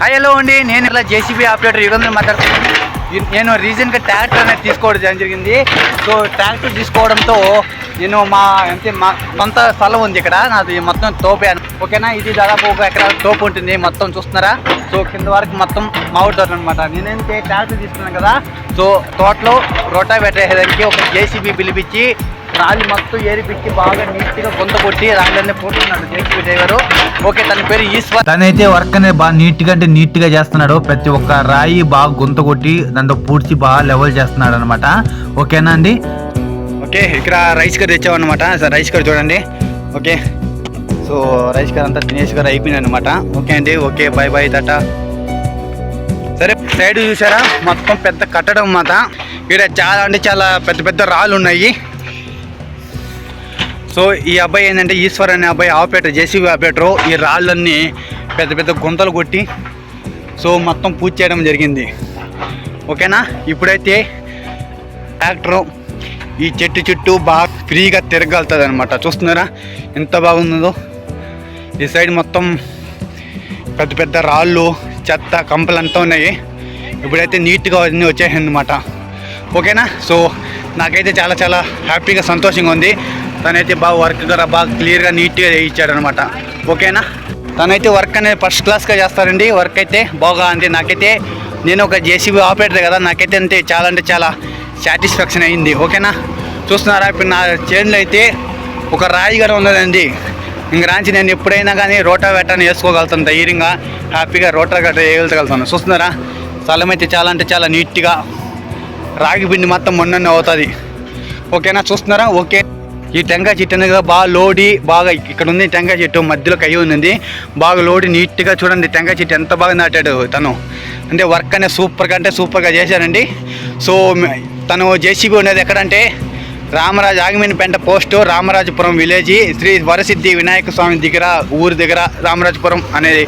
Hi hello అండి. నేను ఇలా జేసీబీ ఆపరేటర్ యుగంధ్ర మాట్లాడుతున్నాను నేను రీసెంట్గా ట్రాక్టర్ అనేది తీసుకోవడం జరిగింది. సో ట్రాక్టర్ తీసుకోవడంతో నేను మా అంటే మా సొంత స్థలం ఉంది ఇక్కడ. నాది మొత్తం తోపే ఓకేనా? ఇది దాదాపు ఒక ఎకరా తోపు ఉంటుంది మొత్తం చూస్తున్నారా? సో కింద వరకు మొత్తం మావుతారు అనమాట నేనైతే ట్రాక్టర్ తీసుకున్నాను కదా. సో తోటలో రోటా పెట్టేసేదానికి ఒక జేసీబీ పిలిపించి రాళ్ళు మొత్తం ఏరిపించి బాగా నీట్గా గొంత కొట్టి రాళ్ళన్నీ పోతున్నాడు జేసీబీ డ్రైవరు. ఓకే తన పేరు ఈశ్వర్. తనైతే వర్క్ అనేది బాగా నీట్గా అంటే నీట్గా చేస్తున్నాడు. ప్రతి ఒక్క రాయి బాగా గుంత కొట్టి దాంతో పూడ్చి బాగా లెవెల్ చేస్తున్నాడు అనమాట ఓకేనా అండి? ఓకే ఇక్కడ రైస్ కర్రీ తెచ్చామన్నమాట. సార్ రైస్ కర్రీ చూడండి. ఓకే. సో రైస్ కర్రీ అంతా తినేసి గారు అయిపోయింది అనమాట ఓకే అండి ఓకే బాయ్ బాయ్ టాటా. సరే సైడ్ చూసారా? మొత్తం పెద్ద కట్టడం అన్నమాట. ఇక్కడ చాలా అంటే చాలా పెద్ద పెద్ద రాళ్ళు ఉన్నాయి. సో ఈ అబ్బాయి ఏంటంటే ఈశ్వర్ అనే అబ్బాయి ఆపరేటర్ జేసీబీ ఆపరేటర్. ఈ రాళ్ళన్నీ పెద్ద పెద్ద గుంతలు కొట్టి సో మొత్తం పూజ చేయడం జరిగింది. ఓకేనా? ఇప్పుడైతే యాక్టర్ ఈ చెట్టు చుట్టూ బాగా ఫ్రీగా తిరగలుతుంది అనమాట చూస్తున్నారా? ఎంత బాగుందో. ఈ సైడ్ మొత్తం పెద్ద పెద్ద రాళ్ళు చెత్త కంపలు అంతా ఉన్నాయి. ఇప్పుడైతే నీట్గా అన్నీ వచ్చేసాయి అనమాట ఓకేనా? సో నాకైతే చాలా చాలా హ్యాపీగా సంతోషంగా ఉంది. తనైతే బాగా వర్క్ కూడా బాగా క్లియర్గా నీట్గా ఇచ్చాడనమాట ఓకేనా? తనైతే వర్క్ అనేది ఫస్ట్ క్లాస్గా చేస్తారండి. వర్క్ అయితే బాగా అంటే నాకైతే నేను ఒక జేసీబీ ఆపరేటర్ కదా. నాకైతే అంతే చాలా అంటే చాలా సాటిస్ఫాక్షన్ అయింది. ఓకేనా? చూస్తున్నారా? ఇప్పుడు నా చేనులో అయితే ఒక రాయి కూడా ఉన్నదండి. ఇంక రాంచి నేను ఎప్పుడైనా కానీ రోటా వెట్టాన్ని వేసుకోగలుగుతాను. ధైర్యంగా హ్యాపీగా రోటా గట్ట వేయగలుగుతాను. చూస్తున్నారా? స్థలం అయితే చాలా అంటే చాలా నీట్గా రాగి పిండి మొత్తం మొన్న అవుతుంది. ఓకేనా? చూస్తున్నారా? ఓకే. ఈ టెంకాయ చెట్టు అనేది బాగా లోడి బాగా ఇక్కడ ఉంది టెంకాయ చెట్టు మధ్యలో కై ఉంది బాగా లోడి నీట్గా చూడండి టెంకాయ చెట్టు ఎంత బాగా నాటాడు తను. అంటే వర్క్ అనేది సూపర్గా అంటే సూపర్గా చేశారండి. సో తను జేసీబీ ఉండేది ఎక్కడంటే రామరాజు ఆగిమినిపేంట పోస్టు రామరాజపురం విలేజ్ శ్రీ వరసిద్ధి వినాయక స్వామి దగ్గర ఊరి దగ్గర రామరాజపురం అనేది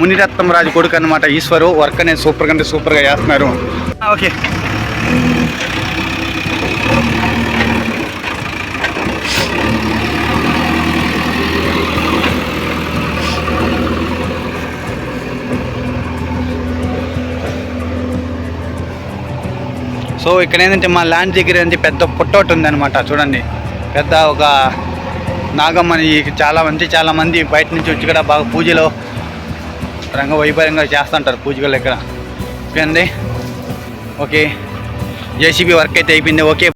మునిరత్నం రాజు కొడుకు అనమాట ఈశ్వరు. వర్క్ అనేది సూపర్గా అంటే సూపర్గా చేస్తున్నారు. ఓకే. సో ఇక్కడ ఏంటంటే మా ల్యాండ్ దగ్గర ఏంటి పెద్ద ఒకటి ఉందన్నమాట చూడండి. పెద్ద ఒక నాగమ్మని చాలా మంది చాలా మంది బయట నుంచి వచ్చి కూడా బాగా పూజలో రంగ వైభవంగా చేస్తుంటారు పూజలు ఇక్కడ. ఓకే. అండి ఓకే జేసీబీ వర్క్ అయితే అయిపోయింది. ఓకే.